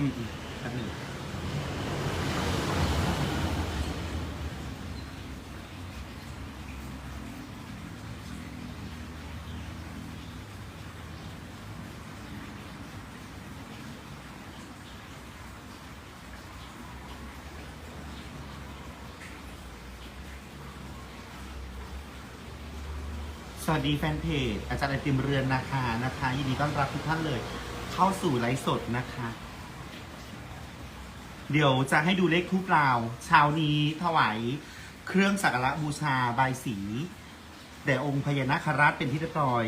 อืมอืมแป๊บหนึงสวัสดีแฟนเพจอาจารย์ไอติมเรือนนาคานะคะยินดีต้อนรับทุกท่านเลย เข้าสู่ไลฟ์สดนะคะ เดี๋ยวจะให้ดูเลขทูปลาวเช้านี้ถวายเครื่องสักการะบูชาบายสีแด่องค์พญานาคราชเป็นที่เรียบร้อย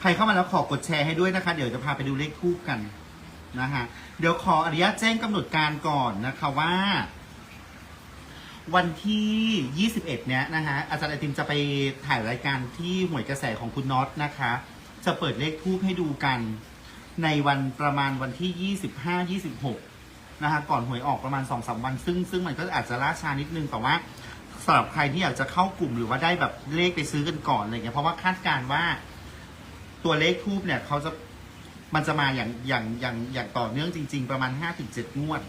ใครเข้ามาแล้วขอกดแชร์ให้ด้วยนะคะ เดี๋ยวจะพาไปดูเลขทูปกันนะฮะเดี๋ยวขออนุญาตแจ้งกำหนดการก่อนนะคะว่า วันที่ 21 เนี้ยนะฮะอาจารย์ไอติมจะไปถ่ายรายการที่หวยกระแสของคุณน็อตนะคะ จะเปิดเลขทูปให้ดูกัน ในวันประมาณวันที่ 25 26 นะคะก่อนหวยออกประมาณ 2-3 วัน ซึ่งซึ่งมันก็อาจจะล่าช้านิดนึงแต่ว่าสำหรับใครที่อยากจะเข้ากลุ่มหรือว่าได้แบบเลขไปซื้อกันก่อนอะไรเงี้ยเพราะว่าคาดการณ์ว่าตัวเลขทูปเนี่ยเขาจะมันจะมาอย่างอย่างอย่างอย่างต่อเนื่องจริง ๆ ประมาณ 5-7 งวด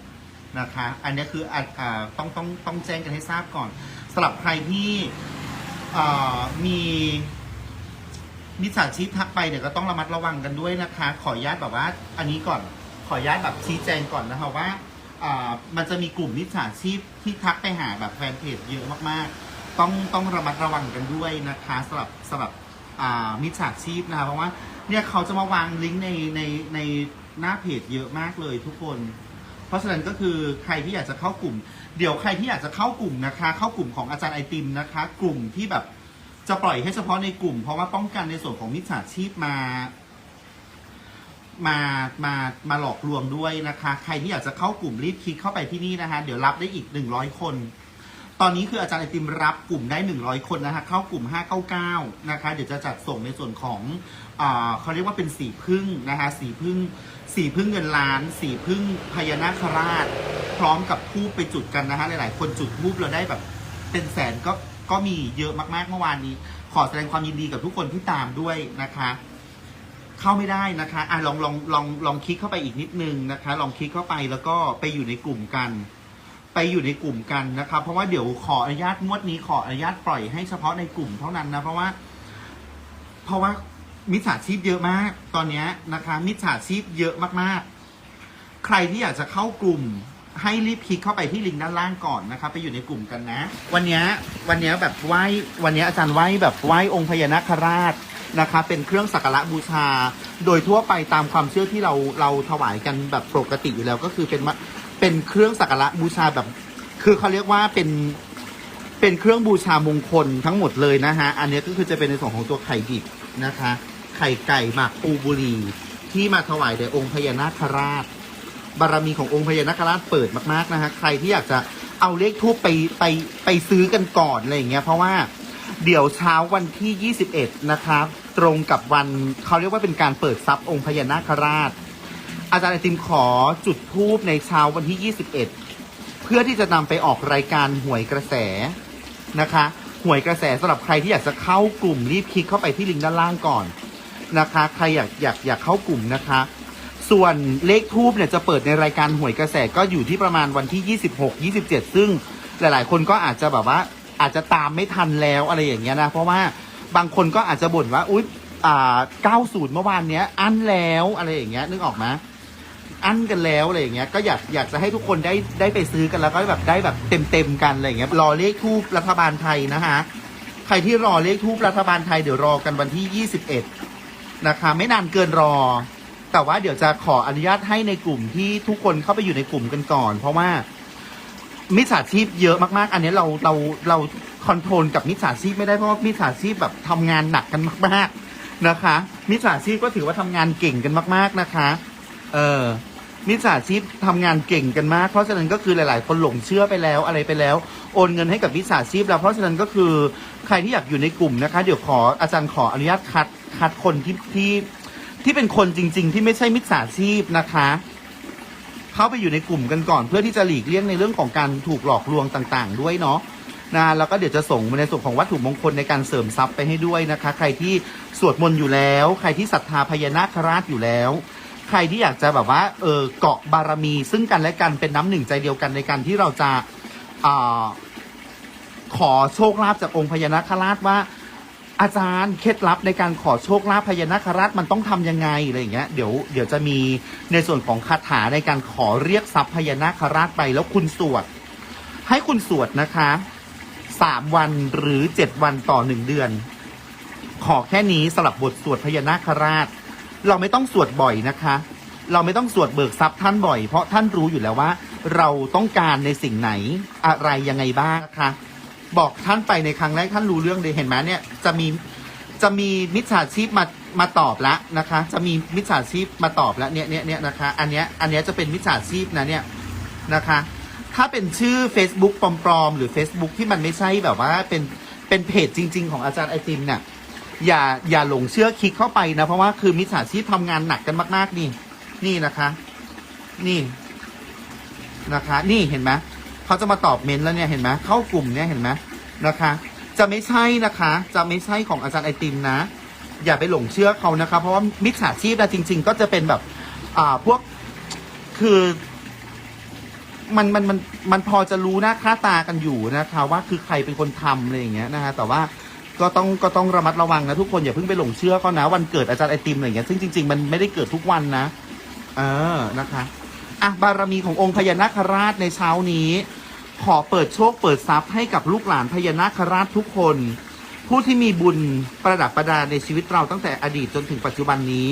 นะคะ อันนี้คืออ่าต้องต้องต้องแจ้งกันให้ทราบก่อนสำหรับใครที่มี มิจฉาชีพทักไปเนี่ยวก็ต้องระมัดระวังกันด้วยนะคะ ขออนุญาตแบบว่า อันนี้ก่อนขออนุญาตแบบชี้แจงก่อนนะคะว่าอ่ามันจะมีกลุ่มมิจฉาชีพที่ทักไปหาแบบแฟนเพจเยอะมากๆ ต้องต้องระมัดระวังกันด้วยนะคะสำหรับสำหรับอ่ามิจฉาชีพนะคะเพราะว่าเนี่ยเขาจะมาวางลิงก์ในในในหน้าเพจเยอะมากเลยทุกคน เพราะฉะนั้นก็คือใครที่อยากจะเข้ากลุ่ม เดี๋ยวใครที่อยากจะเข้ากลุ่มนะคะ เข้ากลุ่มของอาจารย์ไอติมนะคะ กลุ่มที่แบบ จะปล่อยให้เฉพาะในกลุ่ม เพราะว่าป้องกันในส่วนของมิจฉาชีพมา มามามาหลอกลวงด้วยนะคะ ใครที่อยากจะเข้ากลุ่มรีบคลิกเข้าไปที่นี่นะคะ เดี๋ยวรับได้อีก100คน ตอนนี้คืออาจารย์ไอติมรับกลุ่มได้100คนนะคะเข้ากลุ่ม599นะคะ เดี๋ยวจะจัดส่งในส่วนของอาเขาเรียกว่าเป็นสีพึ่งนะคะ สีพึ่งสีพึ่งเงินล้าน สีพึ่งพญานาคราช พร้อมกับทูบไปจุดกันนะคะหลายๆ คนจุดทูบเราได้แบบเป็นแสนก็ ก็มีเยอะมากๆเมื่อวานนี้ ขอแสดงความยินดีกับทุกคนที่ตามด้วยนะคะ เข้าไม่ได้นะคะอะลองลองลองลองคลิกเข้าไปอีกนิดนึงนะคะ ลองคลิกเข้าไปแล้วก็ไปอยู่ในกลุ่มกัน ไปอยู่ในกลุ่มกันนะคะเพราะว่าเดี๋ยวขออนุญาตงวดนี้ขออนุญาตปล่อยให้เฉพาะในกลุ่มเท่านั้นนะเพราะว่า เพราะว่ามิจฉาชีพเยอะมาก ตอนนี้นะคะ มิจฉาชีพเยอะมากๆ ใครที่อยากจะเข้ากลุ่ม ให้รีบคลิกเข้าไปที่ลิงก์ด้านล่างก่อนนะคะไปอยู่ในกลุ่มกันนะ วันเนี้ยวันเนี้ยแบบไหว้วันเนี้ยอาจารย์ไหว้แบบไหว้องค์พญานาคราชนะคะเป็นเครื่องสักการะบูชา โดยทั่วไปตามความเชื่อที่เราเราถวายกันแบบปกติอยู่แล้วก็คือเป็นมะเป็นเครื่องสักการะบูชาแบบ คือเขาเรียกว่าเป็นเป็นเครื่องบูชามงคลทั้งหมดเลยนะฮะอันนี้ก็คือจะเป็นในส่วนของตัวไข่ดิบนะคะ ไข่ไก่หมักปูบุรีที่มาถวายแด่องค์พญานาคราช บารมีขององค์พญานาคราชเปิดมากๆนะฮะใครที่อยากจะเอาเลขทูปไปไปไปซื้อกันก่อนอะไรอย่างเงี้ยเพราะว่าเดี๋ยวเช้าวันที่ 21 นะครับ ตรงกับวันเขาเรียกว่าเป็นการเปิดทรัพย์องค์พญานาคราช อาจารย์ไอติมขอจุดทูปในเช้าวันที่ 21 เพื่อที่จะนำไปออกรายการหวยกระแสนะคะหวยกระแสสำหรับใครที่อยากจะเข้ากลุ่มรีบคลิกเข้าไปที่ลิงก์ด้านล่างก่อนนะคะ ใครอยากอยากอยากเข้ากลุ่มนะคะ ส่วนเลขทูบเนี่ยจะเปิดในรายการหวยกระแสก็อยู่ที่ประมาณวันที่ 26 27 ซึ่งหลาย ๆ คนก็อาจจะแบบว่าอาจจะตามไม่ทันแล้วอะไรอย่างเงี้ยนะ เพราะว่าบางคนก็อาจจะบ่นว่า อุ๊ยอ่า90 เมื่อวานเนี้ย อั้นแล้วอะไรอย่างเงี้ยนึกออกไหมอั้นกันแล้วอะไรอย่างเงี้ยก็อยากอยากจะให้ทุกคนได้ได้ไปซื้อกันแล้วก็แบบได้แบบเต็มเต็มๆกันอะไรอย่างเงี้ยรอเลขทูปรัฐบาลไทยนะฮะใครที่รอเลขทูปรัฐบาลไทยเดี๋ยวรอกันวันที่ 21 นะคะ ไม่นานเกินรอ แต่ว่าเดี๋ยวจะขออนุญาตให้ในกลุ่มที่ทุกคนเข้าไปอยู่ในกลุ่มกันก่อน เพราะว่ามิจฉาชีพเยอะมากๆ อันนี้เราเราเราคอนโทรลกับมิจฉาชีพไม่ได้เพราะว่ามิจฉาชีพแบบทำงานหนักกันมาก ๆนะคะมิจฉาชีพก็ถือว่าทำงานเก่งกันมาก ๆนะคะ เออมิจฉาชีพทำงานเก่งกันมาก เพราะฉะนั้นก็คือหลายๆ คนหลงเชื่อไปแล้วอะไรไปแล้ว โอนเงินให้กับมิจฉาชีพแล้วเพราะฉะนั้นก็คือใครที่อยากอยู่ในกลุ่มนะคะ เดี๋ยวขออาจารย์ขออนุญาตคัดคัดคนที่ที่ ที่เป็นคนจริง ๆ ที่ไม่ใช่มิจฉาชีพนะคะ เข้าไปอยู่ในกลุ่มกันก่อน เพื่อที่จะหลีกเลี่ยงในเรื่องของการถูกหลอกลวงต่างๆ ด้วยเนาะนะแล้วก็เดี๋ยวจะส่งในส่วนของวัตถุมงคลในการเสริมทรัพย์ไปให้ด้วยนะคะ ใครที่สวดมนต์อยู่แล้ว ใครที่ศรัทธาพญานาคราชอยู่แล้ว ใครที่อยากจะแบบว่าเออเกาะบารมี ซึ่งกันและกันเป็นน้ำหนึ่งใจเดียวกันในการที่เราจะอ่าขอโชคลาภจากองค์พญานาคราชว่า อาจารย์เคล็ดลับในการขอโชคลาภพญานาคราชมันต้องทำยังไงอะไรอย่างเงี้ยเดี๋ยวเดี๋ยวจะมีในส่วนของคาถาในการขอเรียกทรัพย์พญานาคราชไปแล้วคุณสวด ให้คุณสวดนะคะสามวันหรือเจ็ดวันต่อหนึ่งเดือน ขอแค่นี้สำหรับบทสวดพญานาคราช เราไม่ต้องสวดบ่อยนะคะ เราไม่ต้องสวดเบิกทรัพย์ท่านบ่อย เพราะท่านรู้อยู่แล้วว่า เราต้องการในสิ่งไหนอะไรยังไงบ้างนะคะ บอกท่านไปในครั้งแรกท่านรู้เรื่องเลยเห็นไหมเนี่ยจะมีจะมีมิจฉาชีพมามาตอบแล้วนะคะ จะมีมิจฉาชีพมาตอบแล้วเนี่ยเนี่ยเนี่ยนะคะ อันเนี้ยอันเนี้ยจะเป็นมิจฉาชีพนะเนี่ยนะคะ ถ้าเป็นชื่อ Facebook ปลอมๆหรือ Facebook ที่มันไม่ใช่แบบว่าเป็นเป็นเพจจริง ๆ ของอาจารย์ไอติมเนี่ยอย่าอย่าหลงเชื่อคลิกเข้าไปนะ เพราะว่าคือมิจฉาชีพทำงานหนักกันมาก ๆ นี่ นี่นะคะ นี่นะคะ นี่เห็นไหม เขาจะมาตอบเมนต์แล้วเนี่ยเห็นไหมเข้ากลุ่มเนี่ยเห็นไหมนะคะ จะไม่ใช่นะคะ จะไม่ใช่ของอาจารย์ไอติมนะ อย่าไปหลงเชื่อเขานะคะ เพราะว่ามิจฉาชีพนะจริง ๆ ก็จะเป็นแบบอ่าพวกคือมันมันมันมันพอจะรู้หน้าค่าตากันอยู่นะคะ ว่าคือใครเป็นคนทำอะไรอย่างเงี้ยนะคะแต่ว่าก็ต้องก็ต้องระมัดระวังนะทุกคนอย่าเพิ่งไปหลงเชื่อเขานะ วันเกิดอาจารย์ไอติมอะไรอย่างเงี้ยซึ่งจริงๆมันไม่ได้เกิดทุกวันนะ เออนะคะอะบารมีขององค์พญานาคราชในเช้านี้ ขอเปิดโชคเปิดทรัพย์ให้กับลูกหลานพญานาคราชทุกคน ผู้ที่มีบุญประดับประดาในชีวิตเราตั้งแต่อดีตจนถึงปัจจุบันนี้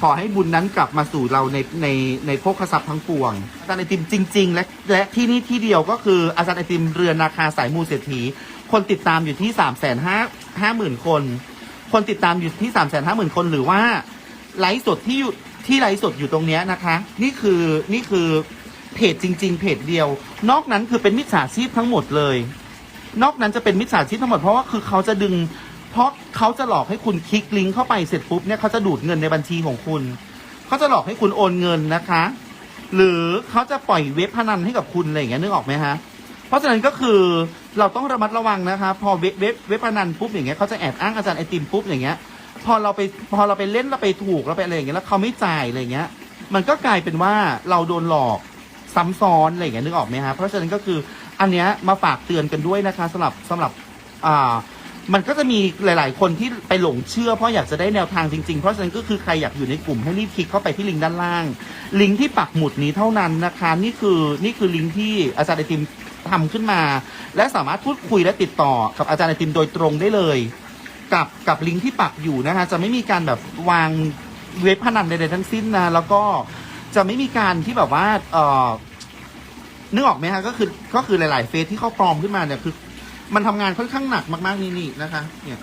ขอให้บุญนั้นกลับมาสู่เราในในในโภคทรัพย์ทั้งปวงอาจารย์ไอติมจริง ๆ และและที่นี่ที่เดียวก็คืออาจารย์ไอติมเรือนนาคาสายมูเศรษฐีคนติดตามอยู่ที่สามแสนห้าห้าหมื่นคน คนติดตามอยู่ที่สามแสนห้าหมื่นคนหรือว่าไลฟ์สดที่อยู่ที่ไลฟ์สดอยู่ตรงเนี้ยนะคะ นี่คือนี่คือ เพจจริง ๆ เพจเดียว นอกนั้นคือเป็นมิจฉาชีพทั้งหมดเลย นอกนั้นจะเป็นมิจฉาชีพทั้งหมดเพราะว่าคือเขาจะดึง เพราะเขาจะหลอกให้คุณคลิกลิงก์เข้าไปเสร็จปุ๊บเนี่ยเขาจะดูดเงินในบัญชีของคุณ เขาจะหลอกให้คุณโอนเงินนะคะ หรือเขาจะปล่อยเว็บพนันให้กับคุณอะไรอย่างเงี้ยนึกออกไหมฮะเพราะฉะนั้นก็คือเราต้องระมัดระวังนะคะ พอเว็บเว็บเว็บพนันปุ๊บอย่างเงี้ยเขาจะแอบอ้างอาจารย์ไอติมปุ๊บอย่างเงี้ยพอเราไปพอเราไปเล่นเราไปถูกเราไปอะไรอย่างเงี้ยแล้วเขาไม่จ่ายอะไรอย่างเงี้ย มันก็กลายเป็นว่าเราโดนหลอก ซ้ำซ้อนอะไรอย่างเงี้ยนึกออกไหมฮะเพราะฉะนั้นก็คืออันเนี้ยมาฝากเตือนกันด้วยนะคะสำหรับสำหรับอ่ามันก็จะมีหลาย ๆ คนที่ไปหลงเชื่อ เพราะอยากจะได้แนวทางจริง ๆ เพราะฉะนั้นก็คือใครอยากอยู่ในกลุ่มให้รีบคลิกเข้าไปที่ลิงก์ด้านล่าง ลิงก์ที่ปักหมุดนี้เท่านั้นนะคะ นี่คือนี่คือลิงก์ที่อาจารย์ไอติมทำขึ้นมา และสามารถพูดคุยและติดต่อกับอาจารย์ไอติมโดยตรงได้เลย กับกับลิงก์ที่ปักอยู่นะคะจะไม่มีการแบบวางเว็บพนันใดๆทั้งสิ้นนะแล้วก็ จะไม่มีการที่แบบว่าเออนึกออกไหมฮะก็คือก็คือหลาย ๆ เฟซที่เขาปลอมขึ้นมาเนี่ยคือ มันทำงานค่อนข้างหนักมากๆนี่นี่นะคะ เนี่ย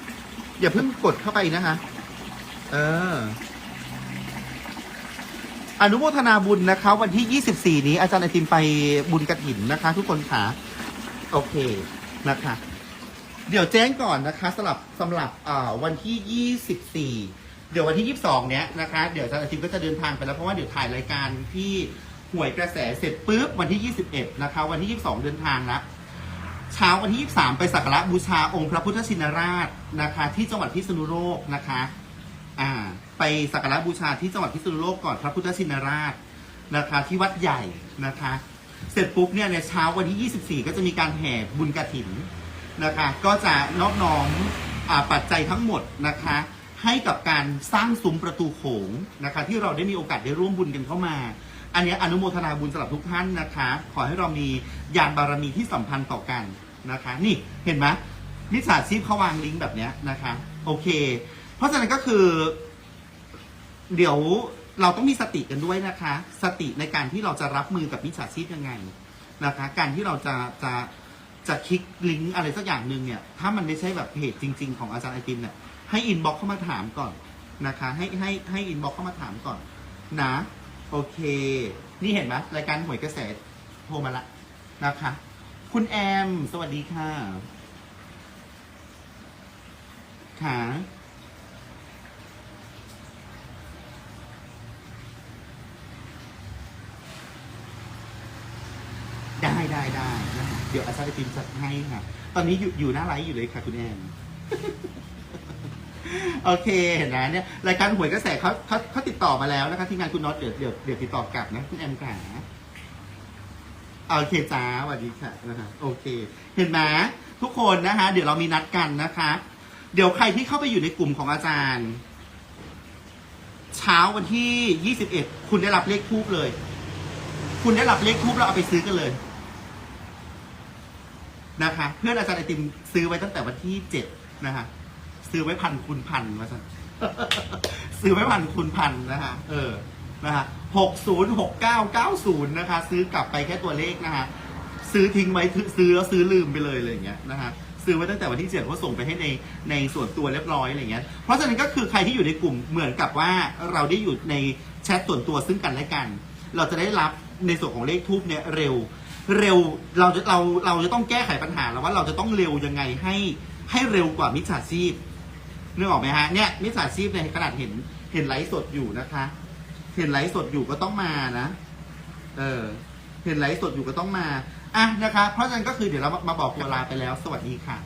อย่าเพิ่งกดเข้าไปนะคะ เออ อนุโมทนาบุญนะคะ วันที่ 24 นี้ อาจารย์ไอติมไปบุญกระถินนะคะ ทุกคนค่ะโอเคนะคะ เดี๋ยวแจ้งก่อนนะคะสำหรับสำหรับอ่าวันที่ 24 เดี๋ยววันที่ 22 เนี้ยนะคะ เดี๋ยวอาจารย์อาทิตย์ก็จะเดินทางไปแล้วเพราะว่าเดี๋ยวถ่ายรายการที่หวยกระแสเสร็จปุ๊บวันที่ 21 นะคะ วันที่ 22 เดินทางนะเช้าวันที่ 23 ไปสักการะบูชาองค์พระพุทธชินราชนะคะ ที่จังหวัดพิษณุโลกนะคะอ่าไปสักการะบูชาที่จังหวัดพิษณุโลกก่อนพระพุทธชินราชนะคะ ที่วัดใหญ่นะคะ เสร็จปุ๊บเนี่ยในเช้าวันที่ 24 ก็จะมีการแห่บุญกระถินนะคะ ก็จะนอมน้อมอปัจจัยทั้งหมดนะคะ ให้กับการสร้างซุ้มประตูโขงนะคะ ที่เราได้มีโอกาสได้ร่วมบุญกันเข้ามา อันนี้อนุโมทนาบุญสำหรับทุกท่านนะคะ ขอให้เรามียานบารมีที่สัมพันธ์ต่อกันนะคะ นี่เห็นไหมมิจฉาชีพเขาวางลิงก์แบบเนี้ยนะคะ โอเค เพราะฉะนั้นก็คือ เดี๋ยวเราต้องมีสติกันด้วยนะคะ สติในการที่เราจะรับมือกับมิจฉาชีพยังไงนะคะ การที่เราจะจะจะคลิกลิงก์อะไรสักอย่างหนึ่งเนี่ย ถ้ามันไม่ใช่แบบเพจจริง ๆ ของอาจารย์ไอติมเนี่ย ให้อินบ็อกเข้ามาถามก่อนนะคะ ให้ให้ให้อินบ็อกเข้ามาถามก่อน นะ โอเค นี่เห็นไหมรายการหวยกระแสโทรมาละนะคะ คุณแอม สวัสดีค่ะ ค่ะได้ได้ได้นะคะเดี๋ยวอาจารย์ไอติมจัดให้ค่ะ ตอนนี้อยู่อยู่หน้าไลฟ์อยู่เลยค่ะ คุณแอน โอเคเห็นนะเนี่ยรายการหวยกระแสเขาเขาเขาติดต่อมาแล้วนะคะทีมงานคุณน็อตเดี๋ยวเดี๋ยวเดี๋ยวติดต่อกลับนะคุณแอมขาโอเคจ้าสวัสดีค่ะนะฮะโอเค เห็นไหมทุกคนนะคะ เดี๋ยวเรามีนัดกันนะคะ เดี๋ยวใครที่เข้าไปอยู่ในกลุ่มของอาจารย์ เช้าวันที่ 21 คุณได้รับเลขทูบเลย คุณได้รับเลขทูบแล้วเอาไปซื้อกันเลยนะคะ เพื่อนอาจารย์ไอติมซื้อไว้ตั้งแต่วันที่ 7 นะคะ ซื้อไว้พันคูณพันมาสันซื้อไว้พันคูณพันนะคะเออนะคะหกศูนย์หกเก้าเก้าศูนย์นะคะ ซื้อกลับไปแค่ตัวเลขนะคะซื้อทิ้งไว้ซื้อแล้วซื้อลืมไปเลยอะไรอย่างเงี้ยนะคะซื้อไว้ตั้งแต่วันที่เจ็ดเขาส่งไปให้ในในส่วนตัวเรียบร้อยอะไรเงี้ย เพราะฉะนั้นก็คือใครที่อยู่ในกลุ่มเหมือนกับว่าเราได้อยู่ในแชทส่วนตัวซึ่งกันและกัน เราจะได้รับในส่วนของเลขทูบเนี่ยเร็ว เร็วเราจะเราเราจะต้องแก้ไขปัญหาแล้วว่าเราจะต้องเร็วยังไงให้ให้เร็วกว่ามิจฉาชีพ นึกออกไหมฮะเนี่ยมิจฉาชีพในยขนาดเห็นเห็นไลฟ์สดอยู่นะคะ เห็นไลฟ์สดอยู่ก็ต้องมานะ เออ เห็นไลฟ์สดอยู่ก็ต้องมาอะนะคะ เพราะฉะนั้นก็คือเดี๋ยวเรามามาบอกเวลาไปแล้ว สวัสดีค่ะ